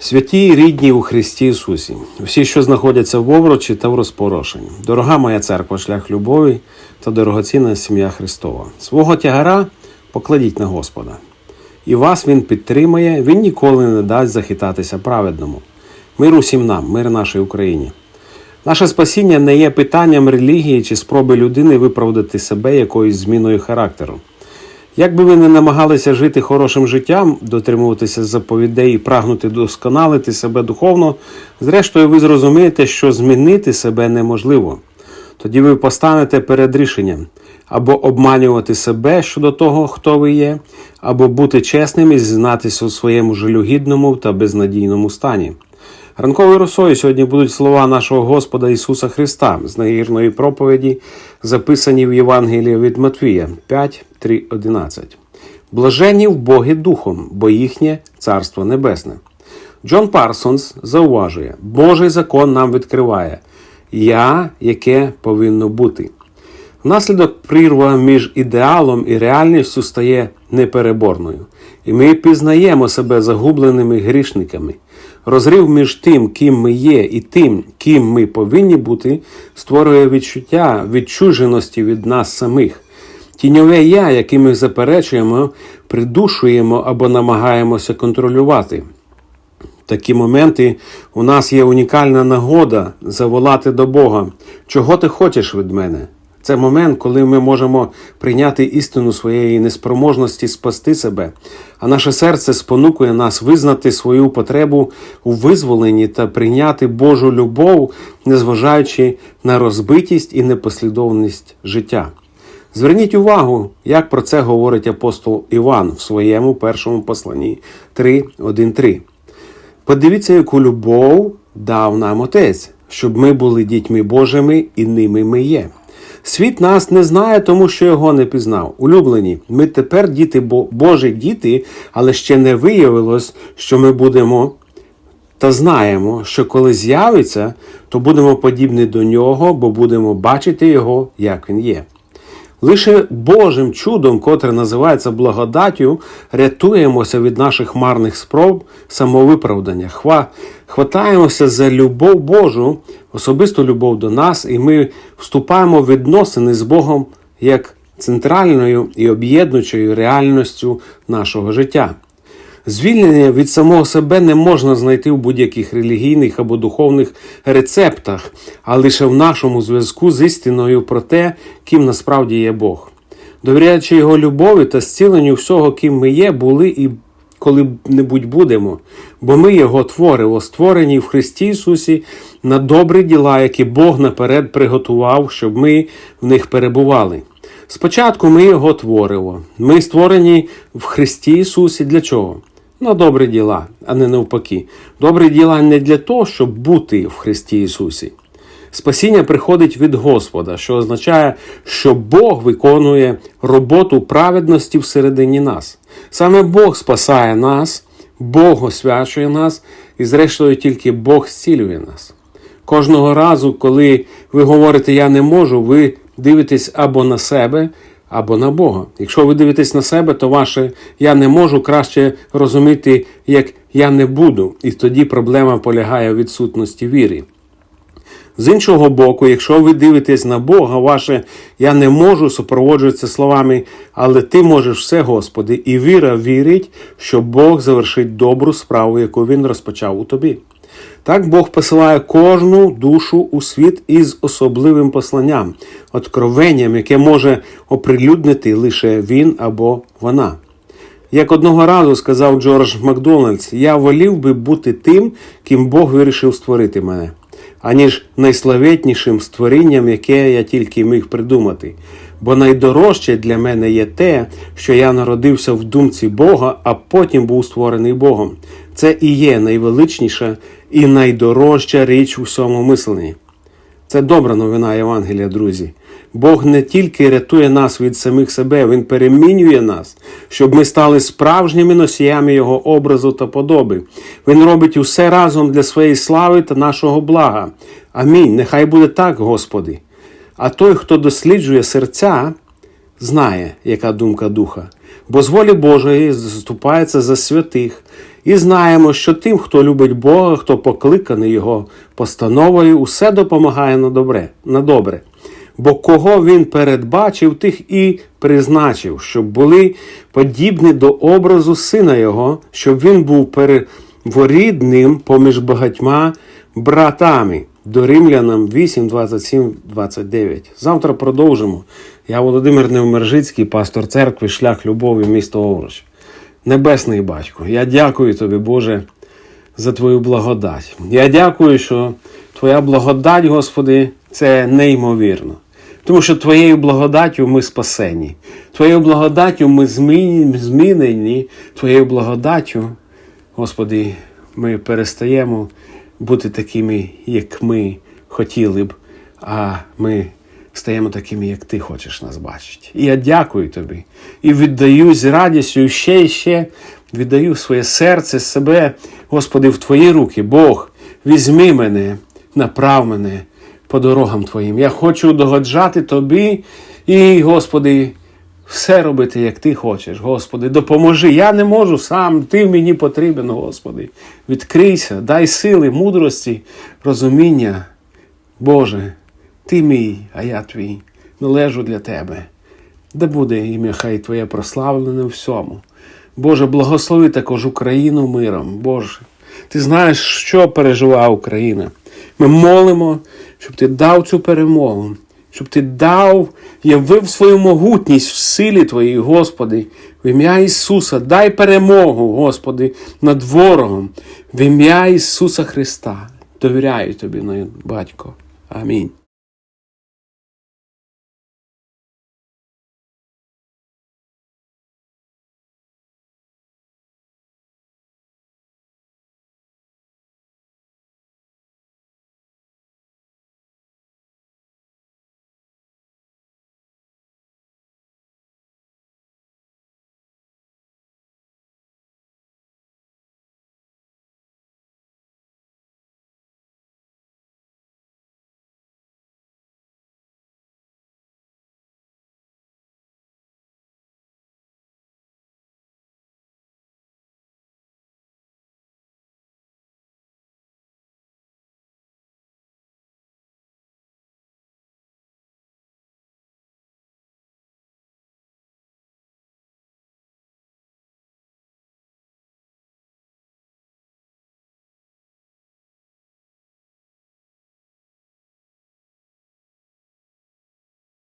Святі рідні у Христі Ісусі, всі, що знаходяться в обручі та в розпорошенні. Дорога моя церква, шлях любові та дорогоцінна сім'я Христова. Свого тягара покладіть на Господа. І вас Він підтримає, Він ніколи не дасть захитатися праведному. Мир усім нам, мир нашій Україні. Наше спасіння не є питанням релігії чи спроби людини виправдати себе якоюсь зміною характеру. Як би ви не намагалися жити хорошим життям, дотримуватися заповідей і прагнути досконалити себе духовно, зрештою ви зрозумієте, що змінити себе неможливо. Тоді ви постанете перед рішенням або обманювати себе щодо того, хто ви є, або бути чесним і зізнатися у своєму жалюгідному та безнадійному стані. Ранковою росою сьогодні будуть слова нашого Господа Ісуса Христа з нагірної проповіді, записані в Євангелії від Матвія 5, 3, 11. Блаженні в Боги Духом, бо їхнє Царство Небесне. Джон Парсонс зауважує, Божий закон нам відкриває Я, яке повинно бути. Внаслідок прірва між ідеалом і реальністю стає непереборною, і ми пізнаємо себе загубленими грішниками. Розрив між тим, ким ми є, і тим, ким ми повинні бути, створює відчуття відчуженості від нас самих. Тіньове я, яке ми заперечуємо, придушуємо або намагаємося контролювати. Такі моменти у нас є унікальна нагода заволати до Бога, чого ти хочеш від мене. Це момент, коли ми можемо прийняти істину своєї неспроможності спасти себе, а наше серце спонукує нас визнати свою потребу у визволенні та прийняти Божу любов, незважаючи на розбитість і непослідовність життя. Зверніть увагу, як про це говорить апостол Іван в своєму першому посланні 3.1.3. Подивіться, яку любов дав нам Отець, щоб ми були дітьми Божими і ними ми є. Світ нас не знає, тому що його не пізнав. Улюблені, ми тепер діти Бо- Божі діти, але ще не виявилось, що ми будемо та знаємо, що коли з'явиться, то будемо подібні до нього, бо будемо бачити його, як він є. Лише Божим чудом, котре називається благодаттю, рятуємося від наших марних спроб самовиправдання. Хва... Хватаємося за любов Божу, особисту любов до нас, і ми вступаємо в відносини з Богом як центральною і об'єднуючою реальністю нашого життя. Звільнення від самого себе не можна знайти в будь-яких релігійних або духовних рецептах, а лише в нашому зв'язку з істиною про те, ким насправді є Бог. Довіряючи його любові та зціленню всього, ким ми є, були і коли-небудь будемо, бо ми його твориво, створені в Христі Ісусі на добрі діла, які Бог наперед приготував, щоб ми в них перебували. Спочатку ми його творимо. Ми створені в Христі Ісусі для чого? На добрі діла, а не навпаки. Добрі діла не для того, щоб бути в Христі Ісусі. Спасіння приходить від Господа, що означає, що Бог виконує роботу праведності всередині нас. Саме Бог спасає нас, Бог освячує нас, і, зрештою, тільки Бог зцілює нас. Кожного разу, коли ви говорите Я не можу, ви дивитесь або на себе, або на Бога. Якщо ви дивитесь на себе, то ваше я не можу краще розуміти, як я не буду, і тоді проблема полягає в відсутності віри. З іншого боку, якщо ви дивитесь на Бога, ваше я не можу супроводжується словами, але ти можеш все, Господи, і віра вірить, що Бог завершить добру справу, яку Він розпочав у тобі. Так Бог посилає кожну душу у світ із особливим посланням, откровенням, яке може оприлюднити лише він або вона. Як одного разу сказав Джордж Макдональдс, я волів би бути тим, ким Бог вирішив створити мене, аніж найславетнішим створінням, яке я тільки міг придумати. Бо найдорожче для мене є те, що я народився в думці Бога, а потім був створений Богом. Це і є найвеличніша і найдорожча річ у всьому мисленні. Це добра новина Євангелія, друзі. Бог не тільки рятує нас від самих себе, Він перемінює нас, щоб ми стали справжніми носіями Його образу та подоби. Він робить усе разом для своєї слави та нашого блага. Амінь. Нехай буде так, Господи. А той, хто досліджує серця, знає, яка думка духа, бо з волі Божої заступається за святих І знаємо, що тим, хто любить Бога, хто покликаний Його постановою, усе допомагає на добре, на добре. Бо кого він передбачив, тих і призначив, щоб були подібні до образу сина Його, щоб він був переворідним поміж багатьма братами. До Римлянам 8, 27, 29. Завтра продовжимо. Я Володимир Невмержицький, пастор церкви, шлях любові, місто Овруч. Небесний батько, я дякую тобі, Боже, за твою благодать. Я дякую, що Твоя благодать, Господи, це неймовірно. Тому що Твоєю благодаттю ми спасені. Твоєю благодаттю ми змінені, Твоєю благодаттю, Господи, ми перестаємо бути такими, як ми хотіли б, а ми стаємо такими, як ти хочеш нас бачити. І я дякую тобі і віддаю з радістю ще і ще віддаю своє серце, себе, Господи, в Твої руки. Бог, візьми мене, направ мене по дорогам Твоїм. Я хочу догоджати Тобі і, Господи, все робити, як ти хочеш, Господи, допоможи. Я не можу сам, ти мені потрібен, Господи. Відкрийся, дай сили, мудрості, розуміння. Боже, ти мій, а я твій, належу для тебе. Да буде ім'я Хай Твоє прославлене у всьому. Боже, благослови також Україну миром. Боже, ти знаєш, що переживає Україна. Ми молимо, щоб ти дав цю перемогу, щоб ти дав, явив свою могутність в силі Твоїй, Господи, в ім'я Ісуса, дай перемогу, Господи, над ворогом, в ім'я Ісуса Христа. Довіряю тобі, Батько. Амінь.